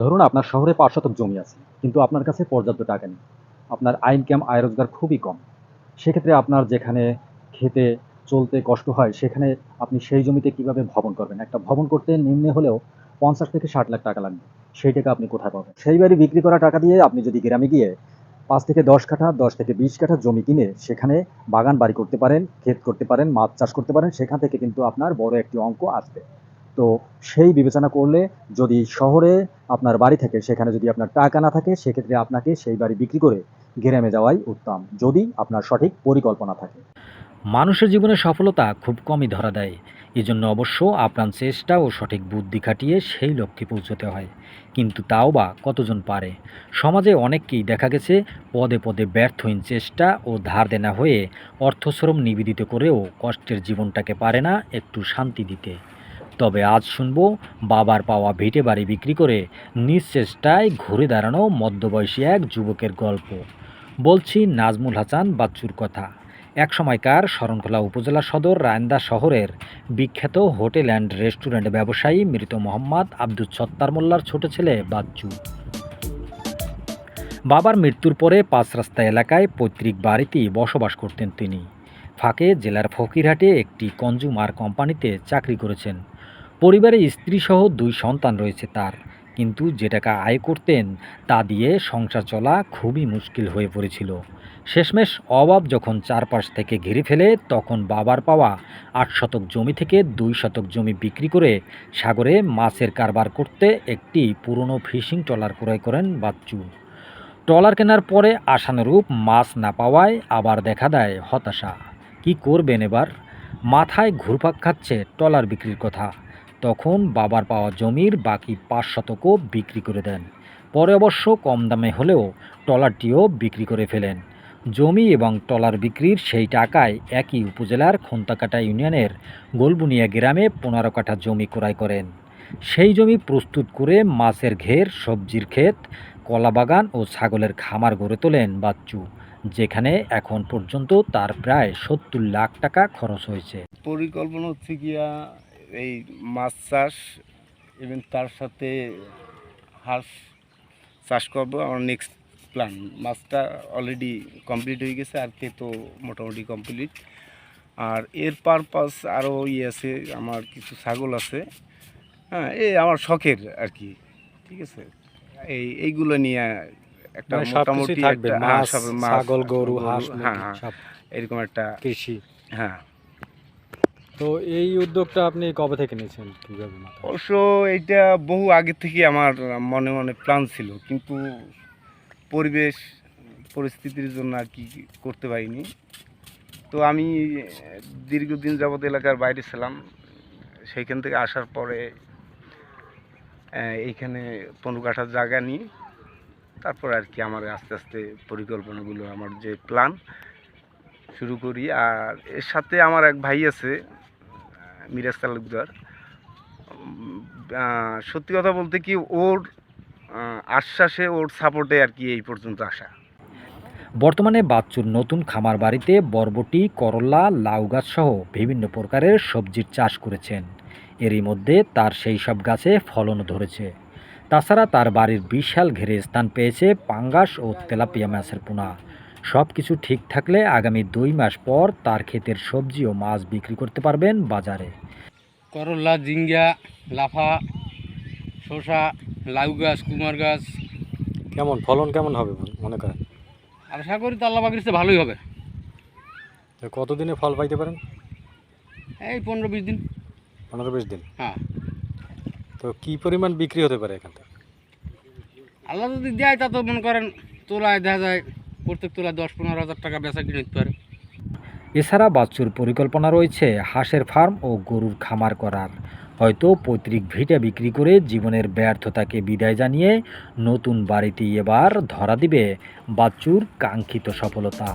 ধরুন আপনার শহরে পাঁচ শতক জমি আছে, কিন্তু আপনার কাছে পর্যাপ্ত টাকা নেই। আপনার আইন ক্যাম আয় রোজগার খুবই কম। সেক্ষেত্রে আপনার যেখানে খেতে চলতে কষ্ট হয়, সেখানে আপনি সেই জমিতে কীভাবে ভবন করবেন? একটা ভবন করতে নিম্নে হলেও পঞ্চাশ থেকে ষাট লাখ টাকা লাগবে। সেই টাকা আপনি কোথায় পাবেন? সেই বাড়ি বিক্রি করা টাকা দিয়ে আপনি যদি গ্রামে গিয়ে পাঁচ থেকে দশ কাঠা, দশ থেকে বিশ কাঠা জমি কিনে সেখানে বাগান বাড়ি করতে পারেন, ক্ষেত করতে পারেন, মাছ চাষ করতে পারেন, সেখান থেকে কিন্তু আপনার বড় একটি অঙ্ক আসবে। তো সেই বিবেচনা করলে যদি শহরে আপনার বাড়ি থাকে, সেখানে যদি আপনার টাকা না থাকে, সেক্ষেত্রে আপনাকে সেই বাড়ি বিক্রি করে গ্রামে যাওয়াই উত্তম, যদি আপনার সঠিক পরিকল্পনা থাকে। মানুষের জীবনে সফলতা খুব কমই ধরা দেয়। এজন্য অবশ্য আপ্রাণ চেষ্টা ও সঠিক বুদ্ধি খাটিয়ে সেই লক্ষ্যে পৌঁছতে হয়। কিন্তু তাও বা কতজন পারে? সমাজে অনেককেই দেখা গেছে পদে পদে ব্যর্থহীন চেষ্টা ও ধার দেনা হয়ে অর্থশ্রম নিবেদিত করেও কষ্টের জীবনটাকে পারে না একটু শান্তি দিতে। তবে আজ শুনব, বাবার পাওয়া ভিটে বাড়ি বিক্রি করে নিজ চেষ্টায় ঘুরে দাঁড়ানো মধ্যবয়সী এক যুবকের গল্প। বলছি নাজমুল হাসান বাচ্চুর কথা। এক সময়কার শরণখোলা উপজেলা সদর রায়ন্দা শহরের বিখ্যাত হোটেল অ্যান্ড রেস্টুরেন্ট ব্যবসায়ী মৃত মোহাম্মদ আব্দুল সত্তার মোল্লার ছোট ছেলে বাচ্চু। বাবার মৃত্যুর পরে পাঁচ রাস্তা এলাকায় পৈতৃক বাড়িতেই বসবাস করতেন তিনি। ফাঁকে জেলার ফকিরহাটে একটি কনজুমার কোম্পানিতে চাকরি করেছেন। পরিবারে স্ত্রীসহ দুই সন্তান রয়েছে তার। কিন্তু যে টাকা আয় করতেন, তা দিয়ে সংসার চলা খুবই মুশকিল হয়ে পড়েছিল। শেষমেশ অভাব যখন চারপাশ থেকে ঘিরে ফেলে, তখন বাবার পাওয়া আট শতক জমি থেকে দুই শতক জমি বিক্রি করে সাগরে মাছের কারবার করতে একটি পুরনো ফিশিং ট্রলার ক্রয় করেন বাচ্চু। ট্রলার কেনার পরে আশানুরূপ মাছ না পাওয়ায় আবার দেখা দেয় হতাশা। কি করবেন এবার? মাথায় ঘুরপাক খাচ্ছে ট্রলার বিক্রির কথা। তখন বাবার পাওয়া জমির বাকি পাঁচ শতকও বিক্রি করে দেন। পরে অবশ্য কম দামে হলেও ট্রলারটিও বিক্রি করে ফেলেন। জমি এবং ট্রলার বিক্রির সেই টাকায় একই উপজেলার খন্তাকাটা ইউনিয়নের গোলবুনিয়া গ্রামে পনেরো কাঠা জমি ক্রয় করেন। সেই জমি প্রস্তুত করে মাছের ঘের, সবজির ক্ষেত কলা বাগান ও ছাগলের খামার গড়ে তোলেন বাচ্চু, যেখানে এখন পর্যন্ত তার প্রায় সত্তর লাখ টাকা খরচ হয়েছে। পরিকল্পনা হচ্ছে গিয়া এই মাছ চাষ এবং তার সাথে হাঁস চাষ করব। আমার নেক্সট প্ল্যান মাছটা অলরেডি কমপ্লিট হয়ে গেছে আর তো মোটামুটি কমপ্লিট আর এর পারপাস আরও ইয়ে আছে আমার কিছু ছাগল আছে। হ্যাঁ এই আমার শখের আর কি ঠিক আছে? এই এইগুলো নিয়ে একটা মানে মোটামুটি একটা- হ্যাঁ, ছাগল গরু হাঁস হ্যাঁ হ্যাঁ এরকম একটা কৃষি। হ্যাঁ। তো এই উদ্যোগটা আপনি কবে থেকে নিয়েছেন কীভাবে? অবশ্য এইটা বহু আগে থেকে আমার মনে মনে প্ল্যান ছিল, কিন্তু পরিবেশ, পরিস্থিতির জন্য আর কি করতে পারিনি তো আমি দীর্ঘদিন যাবৎ এলাকার বাইরে ছিলাম, সেইখান থেকে আসার পরে এইখানে পনেরো কাঠার জায়গা নিই তারপর আর কি আমার আস্তে আস্তে পরিকল্পনাগুলো, আমার যে প্ল্যান শুরু করি আর এর সাথে আমার এক ভাই আছে মিরাজ তালুকদার সত্যি কথা বলতে কি ওর আশ্বাসে ওর সাপোর্টে আর কি এই পর্যন্ত আসা। বর্তমানে বাচ্চুর নতুন খামার বাড়িতে বরবটি, করলা, লাউ গাছ সহ বিভিন্ন প্রকারের সবজির চাষ করেছেন। এরই মধ্যে তার সেই সব গাছে ফলন ধরেছে। তাছাড়া তার বাড়ির বিশাল ঘেরে স্থান পেয়েছে পাঙ্গাস ও তেলাপিয়া মাছের পোনা। সব কিছু ঠিক থাকলে আগামী দুই মাস পর তার ক্ষেতের সবজি ও মাছ বিক্রি করতে পারবেন বাজারে। করলা জিঙ্গা লাফা শসা লাউ গাছ কুমার গাছ। কেমন? ফলন কেমন হবে মনে করেন? আশা করি তো আল্লাহ বাকির ভালোই হবে। কতদিনে ফল পাইতে পারেন? এই পনেরো বিশ দিন। পনেরো বিশ দিন? হ্যাঁ। তো কি পরিমাণ বিক্রি হতে পারে এখান থেকে আল্লাহ যদি দেয় তা তো মনে করেন তোলায় দেখা যায় প্রত্যেক তোলা দশ পনেরো হাজার টাকা বেচা কিনে নিতে পারে। এছাড়া বাচ্চুর পরিকল্পনা রয়েছে হাঁসের ফার্ম ও গরুর খামার করার। হয়তো পৈতৃক ভিটা বিক্রি করে জীবনের ব্যর্থতাকে বিদায় জানিয়ে নতুন বাড়িতে এবার ধরা দিবে বাচ্চুর কাঙ্ক্ষিত সফলতা।